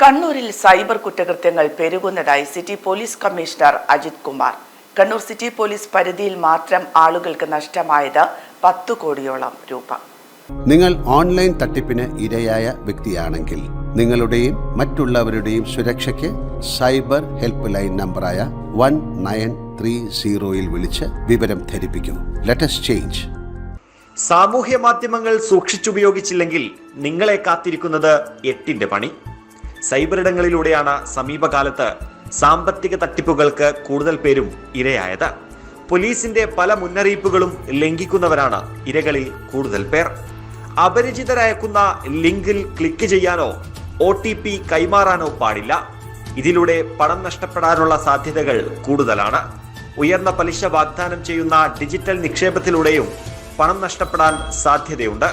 കണ്ണൂരിൽ സൈബർ കുറ്റകൃത്യങ്ങൾ പെരുകുന്നതായി city police commissioner Ajith Kumar. Kannur city police പരിധിയിൽ മാത്രം ആളുകൾക്ക് നഷ്ടമായത് പത്തു കോടിയോളം രൂപ. നിങ്ങൾ ഓൺലൈൻ തട്ടിപ്പിന് ഇരയായ വ്യക്തിയാണെങ്കിൽ നിങ്ങളുടെയും മറ്റുള്ളവരുടെയും സുരക്ഷയ്ക്ക് സൈബർ ഹെൽപ്പ് ലൈൻ നമ്പറായ വൺ നയൻ ത്രീ സീറോയിൽ വിളിച്ച് വിവരം ധരിപ്പിക്കും. ലെറ്റസ് ചേഞ്ച് സാമൂഹ്യ മാധ്യമങ്ങൾ സൂക്ഷിച്ചുപയോഗിച്ചില്ലെങ്കിൽ നിങ്ങളെ കാത്തിരിക്കുന്നത് എട്ടിന്റെ പണി. സൈബർ ഇടങ്ങളിലൂടെയാണ് സമീപകാലത്ത് സാമ്പത്തിക തട്ടിപ്പുകൾക്ക് കൂടുതൽ പേരും ഇരയായത്. പോലീസിന്റെ പല മുന്നറിയിപ്പുകളും ലംഘിക്കുന്നവരാണ് ഇരകളിൽ കൂടുതൽ പേർ. അപരിചിതരയക്കുന്ന ലിങ്കിൽ ക്ലിക്ക് ചെയ്യാനോ ഒ ടി പി കൈമാറാനോ പാടില്ല. ഇതിലൂടെ പണം നഷ്ടപ്പെടാനുള്ള സാധ്യതകൾ കൂടുതലാണ്. ഉയർന്ന പലിശ വാഗ്ദാനം ചെയ്യുന്ന ഡിജിറ്റൽ നിക്ഷേപത്തിലൂടെയും പണം നഷ്ടപ്പെടാൻ സാധ്യതയുണ്ട്.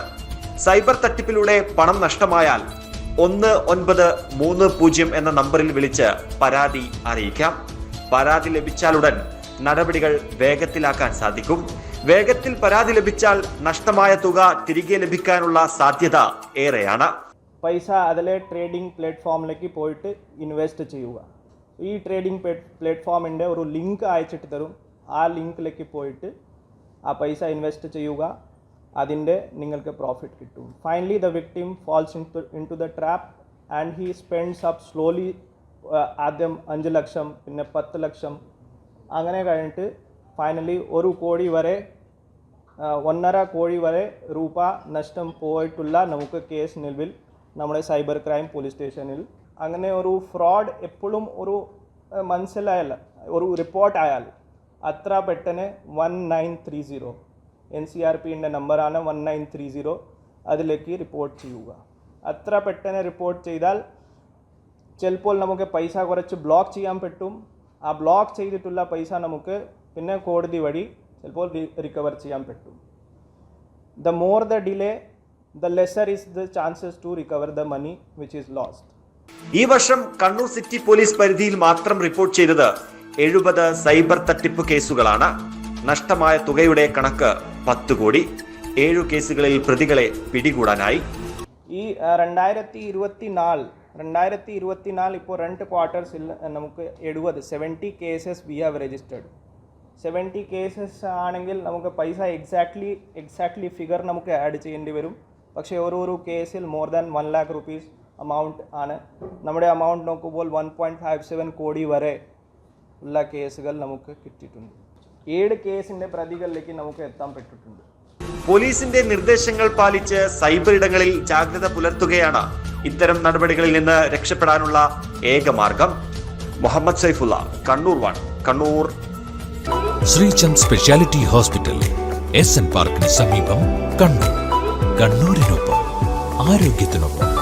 സൈബർ തട്ടിപ്പിലൂടെ പണം നഷ്ടമായാൽ ഒന്ന് ഒൻപത് മൂന്ന് പൂജ്യം എന്ന നമ്പറിൽ വിളിച്ച് പരാതി അറിയിക്കാം. പരാതി ലഭിച്ചാലുടൻ നടപടികൾ വേഗത്തിലാക്കാൻ സാധിക്കും. വേഗത്തിൽ പരാതി ലഭിച്ചാൽ നഷ്ടമായ തുക തിരികെ ലഭിക്കാനുള്ള സാധ്യത ഏറെയാണ്. പൈസ അതിലെ ട്രേഡിംഗ് പ്ലാറ്റ്ഫോമിലേക്ക് പോയിട്ട് ഇൻവെസ്റ്റ് ചെയ്യുക. ഈ ട്രേഡിംഗ് പ്ലാറ്റ്ഫോമിന്റെ ഒരു ലിങ്ക് അയച്ചിട്ട് തരും. ആ ലിങ്കിലേക്ക് പോയിട്ട് ആ പൈസ ഇൻവെസ്റ്റ് ചെയ്യുക. അതിന്റെ നിങ്ങൾക്ക് പ്രോഫിറ്റ് കിട്ടും. Finally the victim falls into the trap and he spends up slowly ആദ്യം അഞ്ച് ലക്ഷം പിന്നെ പത്ത് ലക്ഷം. അങ്ങനെ കഴിഞ്ഞിട്ട് ഫൈനലി ഒരു കോടി വരെ ഒന്നര കോടി വരെ രൂപ നഷ്ടം പോയിട്ടുള്ള നമുക്ക് കേസ് നിലവിൽ നമ്മുടെ സൈബർ ക്രൈം പോലീസ് സ്റ്റേഷനിൽ അങ്ങനെ ഒരു ഫ്രോഡ് എപ്പോഴും ഒരു മനസ്സിലായല്ല ഒരു റിപ്പോർട്ട് ആയാൽ അത്ര പെട്ടെന്ന് one nine three zero N C R പിന്റെ നമ്പറാണ് വൺ നയൻ ത്രീ സീറോ അതിലേക്ക് റിപ്പോർട്ട് ചെയ്യുക. അത്ര പെട്ടെന്ന് റിപ്പോർട്ട് ചെയ്താൽ ചിലപ്പോൾ നമുക്ക് പൈസ കുറച്ച് ബ്ലോക്ക് ചെയ്യാൻ പറ്റും. ആ ബ്ലോക്ക് ചെയ്തിട്ടുള്ള പൈസ നമുക്ക് പിന്നെ കോടതി വഴി ചിലപ്പോൾ റിക്കവർ ചെയ്യാൻ പറ്റും. The more the delay the lesser is the chances to recover the money which is lost ഈ വർഷം കണ്ണൂർ സിറ്റി പോലീസ് പരിധിയിൽ മാത്രം റിപ്പോർട്ട് ചെയ്തത് എഴുപത് സൈബർ തട്ടിപ്പ് കേസുകളാണ്. നഷ്ടമായ തുകയുടെ കണക്ക് പത്ത് കോടി. ഏഴു കേസുകളിൽ പ്രതികളെ പിടികൂടാനായി. ഈ രണ്ടായിരത്തി ഇരുപത്തി നാല് രണ്ടായിരത്തി ഇരുപത്തി നാല് ഇപ്പോൾ രണ്ട് ക്വാർട്ടേഴ്സിൽ നമുക്ക് എഴുപത് seventy cases we have registered seventy cases ആണെങ്കിൽ നമുക്ക് പൈസ എക്സാക്ട്ലി എക്സാക്ട്ലി ഫിഗർ നമുക്ക് ആഡ് ചെയ്യേണ്ടി വരും. പക്ഷേ ഓരോരോ കേസിൽ more than one lakh rupees amount ആണ്. നമ്മുടെ അമൗണ്ട് നോക്കുമ്പോൾ വൺ പോയിന്റ് ഫൈവ് സെവൻ കോടി വരെ ഉള്ള കേസുകൾ നമുക്ക് കിട്ടിയിട്ടുണ്ട്. ഏഴ് കേസിന്റെ പ്രതികളിലേക്ക് നമുക്ക് എത്താൻ പെട്ടിട്ടുണ്ട് പോലീസിന്റെ നിർദ്ദേശങ്ങൾ പാലിച്ച് സൈബർ ഇടങ്ങളിൽ ജാഗ്രത പുലർത്തുകയാണ് ഇത്തരം നടപടികളിൽ നിന്ന് രക്ഷപ്പെടാനുള്ള ഏക മാർഗം. Muhammad Saifulla Kannur one Kannur. Sreechand speciality hospital S N പാർക്കിന് സമീപം കണ്ണൂർ. കണ്ണൂരിനൊപ്പം ആരോഗ്യത്തിനൊപ്പം.